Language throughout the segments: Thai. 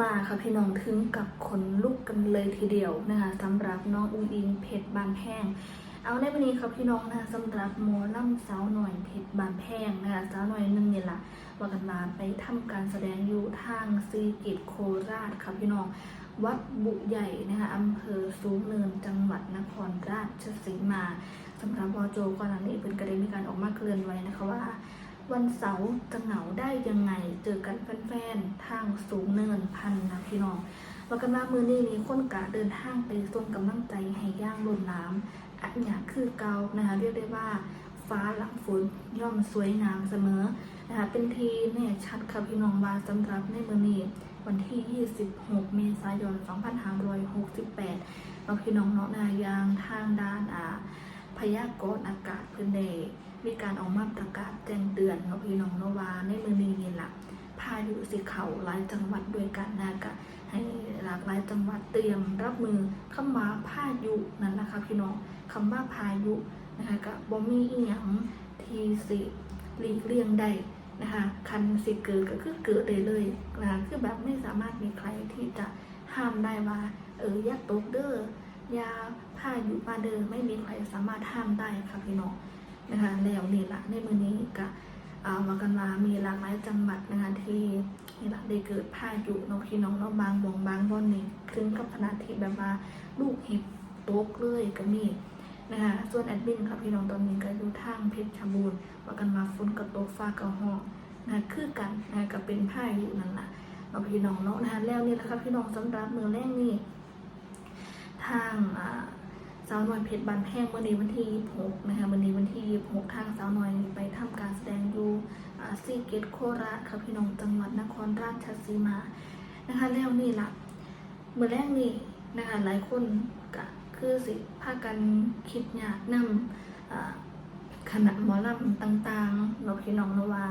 มาค่ะพี่น้องถึงกับขนลุกกันเลยทีเดียวนะคะสำหรับน้องอุ้งอิงเพชรบานแพงเอาในวันนี้ครับพี่น้องนะคะสำหรับหมอล่ำสาวหน่อยเพชรบานแพงนะคะสาวหน่อยนึงเนี่แหละว่ากันมาไปทำการแสดงอยู่ทางซีกิจโคราชครับพี่น้องวัดบุใหญ่นะคะอำเภอสูงเนินจังหวัดนครราชสีมาสำหรับวอโจก่อนหน้านี้เป็นกระเด็นมีการออกมาเคลื่อนไหวนะคะว่า วันเสาร์จะเหงาได้ยังไง เจอกันแฟนๆ ทางสูงเนินพันนะพี่น้องว่ากันว่ามือนี้มีคนกะเดินทางไปส่งกำลังใจให้ย่างลนน้ำอันอยางคือเกานะคะเรียกได้ว่าฟ้าหลังฝนย่อมสวยงามเสมอนะคะเป็นทีแน่ชัดค่ะพี่น้องว่าสำหรับในมือนี้วันที่ 26 เมษายน 2568เราพี่น้องเนาะนายางทางด้านอ่าพยากรณ์อากาศพื่อนเด มีการออกมาประกาศแจ้งเตือนเนาะพี่น้องเนาะว่าในมือนี้นี่ละพายุสิเขาหลายจังหวัดด้วยกันนะกะให้หลากหลายจังหวัดเตรียมรับมือคำว่าพายุนั่นนะคะพี่น้องคำว่าพายุนะคะกะบ่มีอีหยังที่สิหลีกเลี่ยงได้นะคะคันสิเกิดก็คือเกิดได้เลยนะคะคือแบบไม่สามารถมีใครที่จะห้ามได้ว่า เอออย่าตกเด้อยาพายุมาเดิมไม่มีใครสามารถห้ามได้ค่ะพี่น้อง นะคะแล้วนี่ละในมือนี้ก็เอามากันมามีหลากหลายจังหวัดนะคะที่นี่ละได้เกิดพายุน้องพี่น้องเนาบางบองบางบ่อนนี่ถึงกับขนาดที่แบบว่าลูกเห็บตกเลยก็มีนะคะส่วนแอดมินค่ะพี่น้องตอนนี้ก็อยู่ทางเพชรบูรณ์ว่ากันมาฝนกระตกฟ้ากระห้องนะคือกันนะก็เป็นพายุนั่นแหละเนาพี่น้องเนาะนะคะแล้วนี่แหละค่ะพี่น้องสำหรับมือแรกนี่ทางอ่าาวน้อยเพชรบานแพงวันนี้วันที่26นะคะวันนี้วันที่26ทางสาวน้อยไปทำการแสดงอยู่ซีเกตโคราชค่ะพี่น้องจังหวัดนครราชสีมานะคะแล้วนี่ละเมื่อแรกนี่นะคะหลายคนก็คือสิพากันคิดอยากนำอ่าคณะหมอลำต่างๆเราพี่น้องนว่า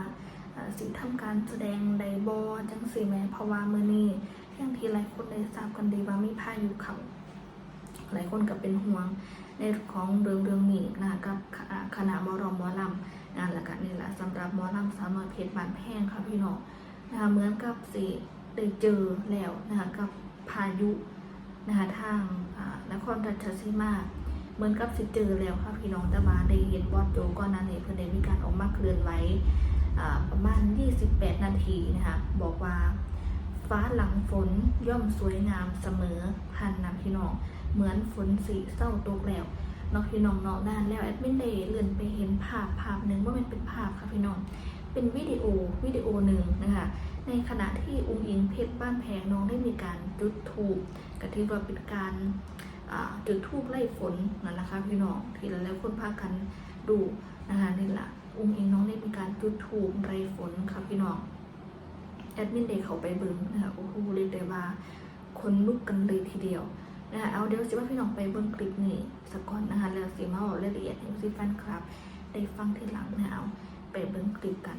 สิทำการแสดงไดบอจังสีแม่เพราะว่ามื้อนี้อย่างที่หลายคนได้ทราบกันดีว่ามีพายุเขา หลายคนก็เป็นห่วงในของเรื่องเรื่องนี้นะคะกับคณะมอรอมอลำนะแล้วก็นี่แหละสำหรับมอลำสาวน้อยเพชรบานแพงค่ะพี่น้องนะคะเหมือนกับสิได้เจอแล้วนะคะกับพายุนะคะทางนครราชสีมาเหมือนกับสิเจอแล้วค่ะพี่น้องแต่ว่าได้เห็นบอสโจก่อนนั้นนี่เพิ่อนได้มีการออกมาเคลื่อนไหวประมาณ 28 นาทีนะคะบอกว่าฟ้าหลังฝนย่อมสวยงามเสมอพันนะพี่น้อง เหมือนฝนสีเศร้าตกแล้วเนาะพี่น้องเนาะนานแล้วแอดมินเดย์เลื่อนไปเห็นภาพภาพหนึ่งว่ามันเป็นภาพค่ะพี่น้อง เป็นวิดีโอวิดีโอหนึ่งนะคะในขณะที่อุ้งอิงเพชรบ้านแพงน้องได้มีการจุดธูปกที่ว่าเป็นการจุดธูปไล่ฝนนั่นแหละค่ะพี่น้องที่หลายๆคนพากันดูนะคะนี่แหละอุ้งอิงน้องได้มีการจุดธูปไล่ฝนค่ะพี่น้องแอดมินเดย์เขาไปเบิ้งนะคะโอ้โหเรียกได้ว่าคนลุกกันเลยทีเดียว นะคะเอาเดี๋ยวสิว่าพี่น้องไปเบิ่งคลิปนี้สักก่อนนะคะแล้วสิมาบอกรายละเอียดให้ซิแฟนคลับ ได้ฟังทีหลังนะเอาไปเบิ่งคลิปกัน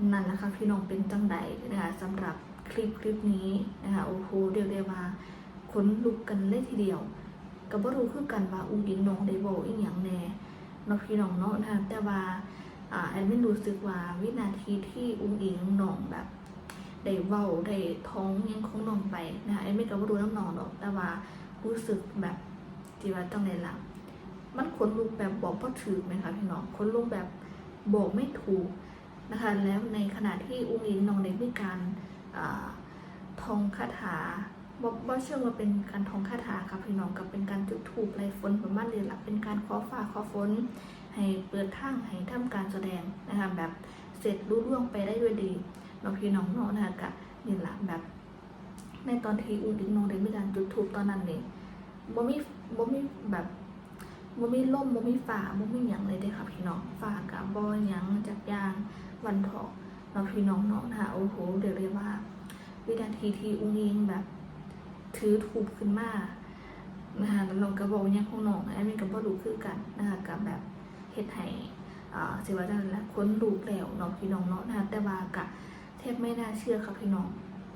นั่นแหละคะพี่น้องเป็นจังใดนะคะสำหรับคลิปคลิปนี้นะคะโอ้โหเรียกได้ว่าขนลุกกันเลยทีเดียวก็บ่รู้คือกันว่าอุ้งอิงน้องได้บอกอีหยังแน่เนาะพี่น้องเนาะนะคะแต่ว่าอ่าแอนไม่รู้สึกว่าวินาทีที่อุ้งอิงน้องแบบได้เว้าได้ท้องยังคงน้องไปนะคะแอนไม่ก็บ่รู้น้ำน้องดอกแต่ว่ารู้สึกแบบที่ว่าจังไดล่ะมันขนลุกแบบบอกบ่ถูกไหมคะพี่น้องขนลุกแบบบอกไม่ถูก นะคะแล้วในขณะที่อุ้งอิงนองได้มีการทองคาถาบอกว่าเชื่อว่าเป็นการทองคาถาค่ะพี่น้องกับเป็นการจุดธูปไล่ฝนประมาณนี้ละเป็นการขอฟ้าขอฝน ให้เปิดทางให้ทำการแสดงนะคะแบบเสร็จรุ่ร่วงไปได้ด้วยดีน้องพี่น้องเนาะนะคะกะนี่แหละแบบในตอนที่อุ้งอิงนองได้มีการจุดธูปตอนนั้นนี่บ่มีบ่มีแบบบ่มีลมบ่มีฟ้าบ่มีหยังเลยเด้ค่ะพี่น้องฟ้ากับบ่หยังจากอยาง วันเถาะเราพี่น้องเนาะนะคะโอ้โหเดี๋ยวเรียกว่า วินาทีที่อุ้งเองแบบ ถือถูกขึ้นมานะคะแล้วเราก็บอกว่ยังคงน้องแอดมินกับพ่อดูคือกันนะคะกับแบบเฮ็ดให้อ่าสิว่าจันและคนลูกแล้วเนาะพี่น้องเนาะนะคะแต่ว่ากะแทบไม่น่าเชื่อครับพี่น้อง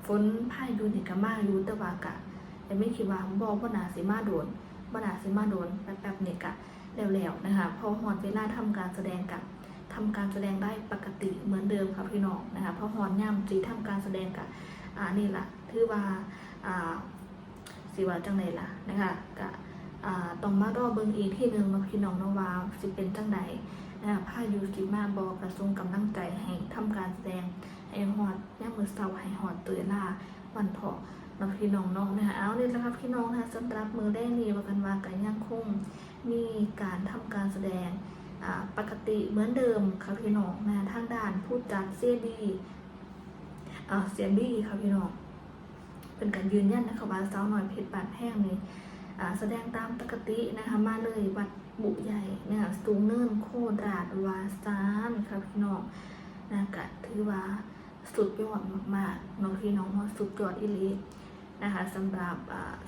ฝนพายุเนี่ก็มาอยู่แต่ว่ากะแต่ไม่คิดว่าบ่บ่น่าสิมาโดนบ่นาสิมาโดนแป๊บๆนี่ยกะแล้วๆนะคะพอฮอดเวลาทำการแสดงกะ ทำการแสดงได้ปกติเหมือนเดิมครับพี่น้องนะคะเพอฮอดย่ำจีทำการแสดงกะอ่านี่ละถือว่าอ่าสิว่าจังไดล่ะนะคะกะอ่าต้องมารอเบิ่งอีกที่หนึ่งเนาพี่น้องเนาว่าสิเป็นจังไดนะคะพายุสิมาบ่กระทรงกำลังใจให้ทำการแสดงให้ฮอดย่ามือเสาให้ฮอดเตยล่าวันเถาะน้องพี่น้องเน้องนะคะเอาเลยนะครับพี่น้องนะคะสำหรับมือแรกนี้ว่ากันว่ากันยังคงมีการทำการแสดง ปกติเหมือนเดิมค่ะพี่น้องนะทางด้านผู้จัดเสียบีเสียบีค่ะพี่น้องเป็นการยืนยันนะคะว่าสาวหน่อยเพชรบาดแห้งนี่แสดงตามปกตินะคะมาเลยวัดบุใหญ่นะคะสูงเนินโคราชวาซานค่ะพี่น้องนะกะถือว่าสุดยอดมากๆน้องพี่น้องว่าสุดยอดอีลีนะคะสำหรับ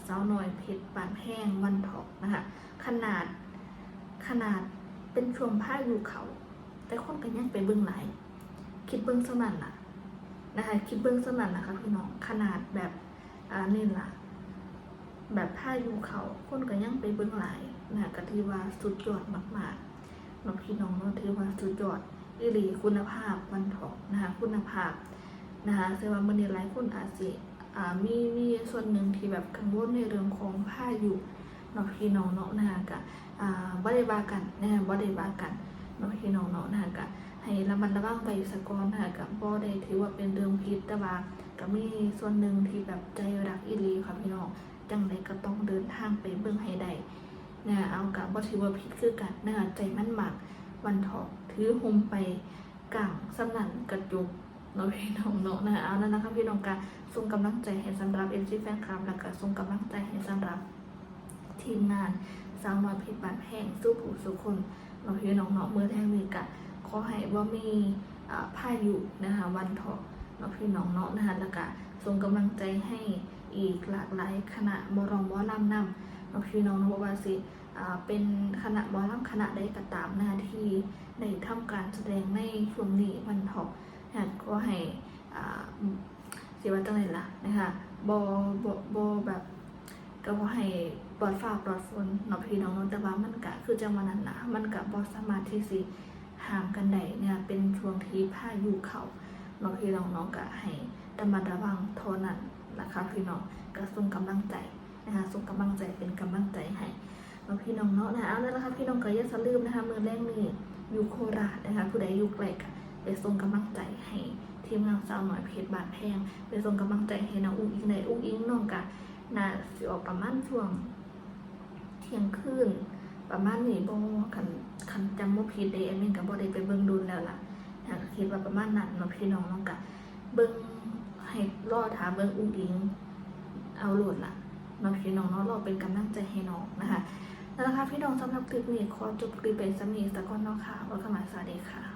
สาวน้อยเพชรปานแห้งวันทอกนะคะขนาดขนาด เป็นช่วงพายุเขา แต่คนก็ยังไปเบื้องไหลคิดเบื้องสนั่นล่ะนะคะคิดเบื้องสนั่นนะคะพี่น้องขนาดแบบอ่านี่ล่ะ แบบพายุเขาคนก็ยังไปเบื้องไหลนะคะก็ถือว่าสุดยอดมากๆน้องพี่น้องเนาะถือว่าสุดยอดอีหลีคุณภาพวันทองนะคะคุณภาพนะคะแต่ว่ามันในหลายคนอาจจะอ่ามีมีส่วนหนึ่งที่แบบกังวลในเรื่องของผ้าอยู่ เนาะพี่น้องเนาะนะคะกะอ่าบ่ได้ว่ากันนะคะบ่ได้ว่ากันเนาะพี่น้องเนาะนะคะกะให้ระมัดระวังไปสะก่อนนะคะกับบ่ได้ถือว่าเป็นเรื่องผิดแต่ว่าก็มีส่วนหนึ่งที่แบบใจรักอีหลีค่ะพี่น้องจังไดก็ต้องเดินทางไปเบิ่งให้ได้นะคะเอากับบ่ถือว่าผิดคือกันนะคะใจมันหมักวันทองถือหุมไปกลางสำนันกระจุกเนาะพี่น้องเนาะนะเอานั่นนะคะพี่น้องกาส่งกำลังใจให้สำหรับเอ็มซีแฟนคลับแล้วก็ส่งกำลังใจให้สำหรับ ทีมงานสาวน้อยเพชรบานแพงสู้ผู้สุคนเนาะพี่น้องเนาะมือแทงมือกะขอให้ว่ามีอ่าพายุนะคะวันทองเนาพี่น้องเนาะนะคะแล้วก็ส่งกำลังใจให้อีกหลากหลายคณะบรองบอลำนำเนาพี่น้องเนาะว่าสิเป็นคณะบอลลัมคณะใดก็ตามหน้าที่ในทำการแสดงในช่วงนี้วันทอกนะก็ให้เสียว่าจังไรล่ะนะคะบอบอบอแบบก็ให้ ปลอดฟ้าปลอดฝนเนาะพี่น้องเนแต่ว่ามันกะคือจังหวะนั้นนะมันกะบ่สมารถที่สิห่างกันได้เนี่ยเป็นช่วงที่พายุเข้าเนาะพี่น้องเนาะกะให้ระมัดระวังเท่านั้นนะคะพี่น้องก็ส่งกำลังใจนะคะส่งกำลังใจเป็นกำลังใจให้มาพี่น้องเนาะนะเอาแล้วนะคะพี่น้องก็อย่าสลืมนะคะมือแรกนี่อยู่โคราชนะคะผู้ใดอยู่ไกลก็ไปส่งกำลังใจให้ทีมงานสาวหน่อยเพจบาดแพงไปส่งกำลังใจให้น้องอุ้งอิงในอุ้งอิงน้องกะน่าสิออกประมาณช่วง ที่ยงคืนประมาณนี้บ่คันคันจำบ่ผิดเด้แอดมินก็บ่ได้ไปเบิ่งดูแล้วล่ะนะก็คิดว่าประมาณนั้นเนาะพี่น้องเนาะกะเบิ่งให้รอถามเบิ่งอุ้งอิงเอาโหลดล่ะเนาะพี่น้องเนาะเราเป็นกำลังใจให้น้องนะคะนั่นแหละค่ะพี่น้องสำหรับคลิปนี้ขอจบคลิปเป็นสมีสกอนเนาะค่ะว่าขมาสวัสดีค่ะ